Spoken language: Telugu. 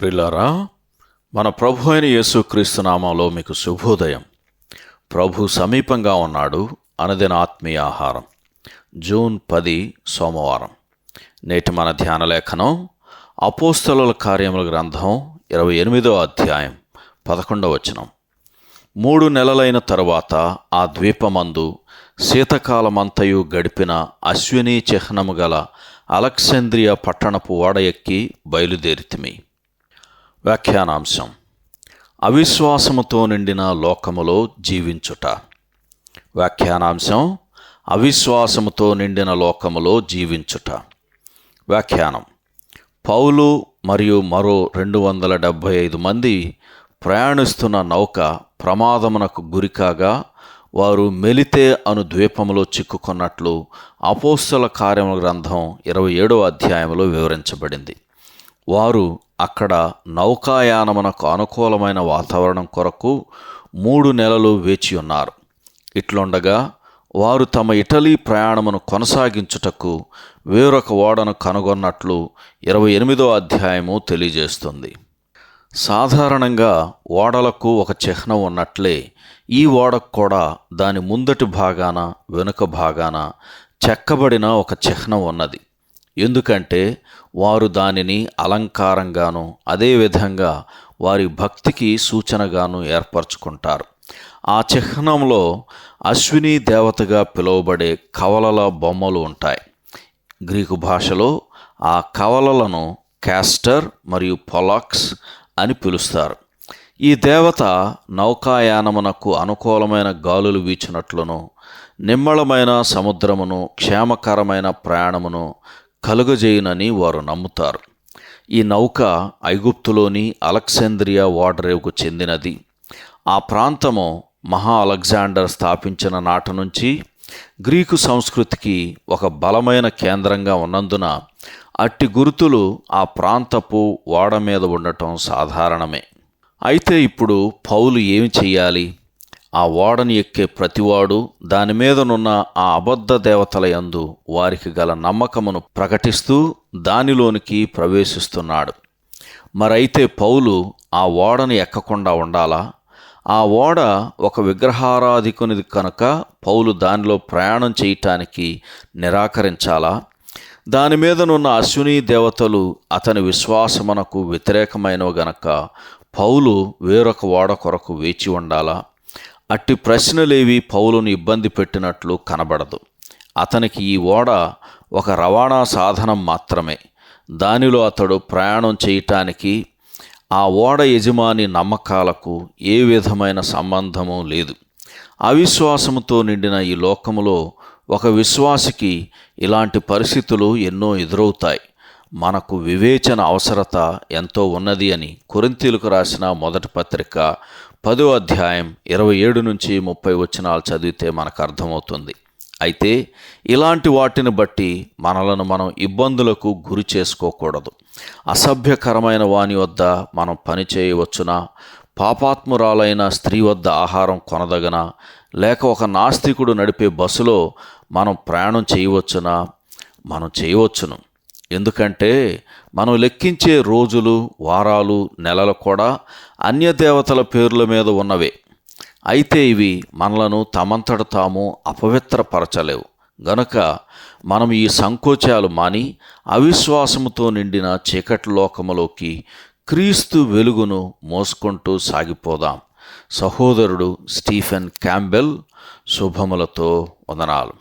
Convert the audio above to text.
ప్రిలారా మన ప్రభు అయిన యేసుక్రీస్తు నామంలో మీకు శుభోదయం. ప్రభు సమీపంగా ఉన్నాడు అనదిన ఆత్మీయ ఆహారం. జూన్ పది సోమవారం. నేటి మన ధ్యాన లేఖనం అపోస్తలుల కార్యముల గ్రంథం ఇరవై ఎనిమిదో అధ్యాయం పదకొండవ వచనం. మూడు నెలలైన తరువాత ఆ ద్వీపమందు శీతకాలమంతయు గడిపిన అశ్విని చిహ్నము గల అలెక్సాంద్రియ పట్టణపు ఓడ ఎక్కి బయలుదేరితిమి. వ్యాఖ్యానాంశం. అవిశ్వాసముతో నిండిన లోకములో జీవించుట. వ్యాఖ్యానాంశం అవిశ్వాసముతో నిండిన లోకములో జీవించుట. వ్యాఖ్యానం పౌలు మరియు మరో రెండు వందల డెబ్భై ఐదు మంది ప్రయాణిస్తున్న నౌక ప్రమాదమునకు గురికాగా వారు మెలితే అను ద్వీపములో చిక్కుకున్నట్లు అపోస్తల కార్యముల గ్రంథం ఇరవై ఏడవ అధ్యాయంలో వివరించబడింది. వారు అక్కడ నౌకాయానమునకు అనుకూలమైన వాతావరణం కొరకు మూడు నెలలు వేచి ఉన్నారు. ఇట్లుండగా వారు తమ ఇటలీ ప్రయాణమును కొనసాగించుటకు వేరొక ఓడను కనుగొన్నట్లు ఇరవై ఎనిమిదో అధ్యాయము తెలియజేస్తుంది. సాధారణంగా ఓడలకు ఒక చిహ్నం ఉన్నట్లే ఈ ఓడకు కూడా దాని ముందటి భాగాన వెనుక భాగాన చెక్కబడిన ఒక చిహ్నం ఉన్నది. ఎందుకంటే వారు దానిని అలంకారంగాను అదేవిధంగా వారి భక్తికి సూచనగాను ఏర్పరచుకుంటారు. ఆ చిహ్నంలో అశ్విని దేవతగా పిలువబడే కవలల బొమ్మలు ఉంటాయి. గ్రీకు భాషలో ఆ కవలలను క్యాస్టర్ మరియు పొలాక్స్ అని పిలుస్తారు. ఈ దేవత నౌకాయానమునకు అనుకూలమైన గాలులు వీచినట్లును నిమ్మళమైన సముద్రమును క్షేమకరమైన ప్రయాణమును కలుగజేయునని వారు నమ్ముతారు. ఈ నౌక ఐగుప్తులోని అలెక్సాంద్రియా ఓడరేవుకు చెందినది. ఆ ప్రాంతము మహా అలెగ్జాండర్ స్థాపించిన నాటి నుంచి గ్రీకు సంస్కృతికి ఒక బలమైన కేంద్రంగా ఉన్నందున అట్టి గుర్తులు ఆ ప్రాంతపు ఓడ మీద ఉండటం సాధారణమే. అయితే ఇప్పుడు పౌలు ఏమి చెయ్యాలి? ఆ ఓడను ఎక్కే ప్రతివాడు దాని మీదనున్న ఆ అబద్ధ దేవతల యందు వారికి గల నమ్మకమును ప్రకటిస్తూ దానిలోనికి ప్రవేశిస్తున్నాడు. మరైతే పౌలు ఆ ఓడను ఎక్కకుండా ఉండాలా? ఆ ఓడ ఒక విగ్రహారాధికునిది కనుక పౌలు దానిలో ప్రయాణం చేయటానికి నిరాకరించాలా? దాని మీదనున్న అశ్విని దేవతలు అతని విశ్వాసమునకు వ్యతిరేకమైనవి గనక పౌలు వేరొక ఓడ కొరకు వేచి ఉండాలా? అట్టి ప్రశ్నలేవి పౌలును ఇబ్బంది పెట్టినట్లు కనబడదు. అతనికి ఈ ఓడ ఒక రవాణా సాధనం మాత్రమే. దానిలో అతడు ప్రయాణం చేయటానికి ఆ ఓడ యజమాని నమ్మకాలకు ఏ విధమైన సంబంధము లేదు. అవిశ్వాసముతో నిండిన ఈ లోకములో ఒక విశ్వాసికి ఇలాంటి పరిస్థితులు ఎన్నో ఎదురవుతాయి. మనకు వివేచన అవసరత ఎంతో ఉన్నది అని కొరింతీలకు రాసిన మొదటి పత్రిక పదో అధ్యాయం ఇరవై ఏడు నుంచి ముప్పై వచనాలు చదివితే మనకు అర్థమవుతుంది. అయితే ఇలాంటి వాటిని బట్టి మనలను మనం ఇబ్బందులకు గురి చేసుకోకూడదు. అసభ్యకరమైన వాని వద్ద మనం పని చేయవచ్చునా? పాపాత్మురాలైన స్త్రీ వద్ద ఆహారం కొనదగన? లేక ఒక నాస్తికుడు నడిపే బస్సులో మనం ప్రయాణం చేయవచ్చునా? మనం చేయవచ్చును. ఎందుకంటే మనం లెక్కించే రోజులు వారాలు నెలలు కూడా అన్యదేవతల పేర్ల మీద ఉన్నవే. అయితే ఇవి మనలను తమంతట తాము అపవిత్రపరచలేవు. గనుక మనం ఈ సంకోచాలు మాని అవిశ్వాసముతో నిండిన చీకటి లోకములోకి క్రీస్తు వెలుగును మోసుకుంటూ సాగిపోదాం. సహోదరుడు స్టీఫెన్ క్యాంబెల్ శుభములతో వందనాలు.